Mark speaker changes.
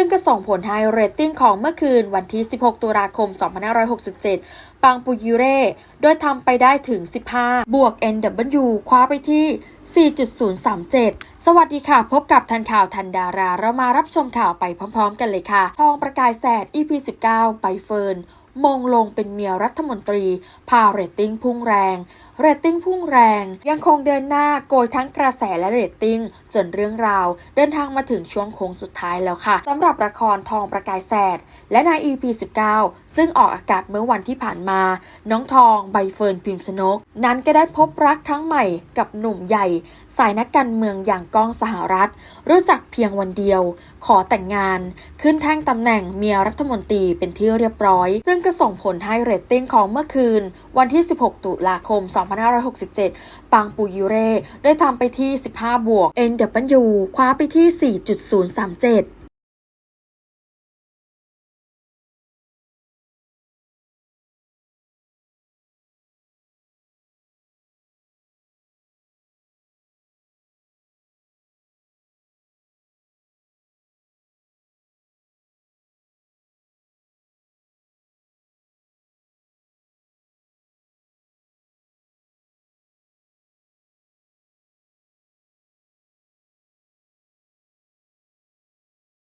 Speaker 1: ซึ่งก็ส่งผลให้เรตติ้งของเมื่อคืนวันที่ 16 ตุลาคม 2567 ปังปุยูเร่ โดยทำไปได้ถึง 15 บวก NW คว้าไปที่ 4.037 สวัสดีค่ะ พบกับทันข่าวทันดารา เรามารับชมข่าวไปพร้อมๆ กันเลยค่ะ ทองประกายแสด EP 19ใบเฟิร์น มงลงเป็นเมียรัฐมนตรี พาเรตติ้งพุ่งแรง เรตติ้งพุ่งแรง ยังคงเดินหน้าโกยทั้งกระแสและเรตติ้งจนเรื่องราว เดินทางมาถึงช่วงโค้งสุดท้ายแล้วค่ะสำหรับละครทองประกายแสด และใน EP 19 ซึ่งออกอากาศเมื่อวันที่ผ่านมา น้องทองใบเฟิร์นพิมพ์ชนก นั้นก็ได้พบรักครั้งใหม่กับหนุ่มใหญ่ สายนักการเมืองอย่างก้องสหรัฐ รู้จักเพียงวันเดียว ขอแต่งงาน ขึ้นแท่งตำแหน่งเมียรัฐมนตรีเป็นที่เรียบร้อย ซึ่งก็ส่งผลให้เรตติ้งของเมื่อคืน วันที่ 16 ตุลาคม2567 ปางปูยูเร่ได้ทำไปที่ 15 บวก NW คว้าไปที่ 4.037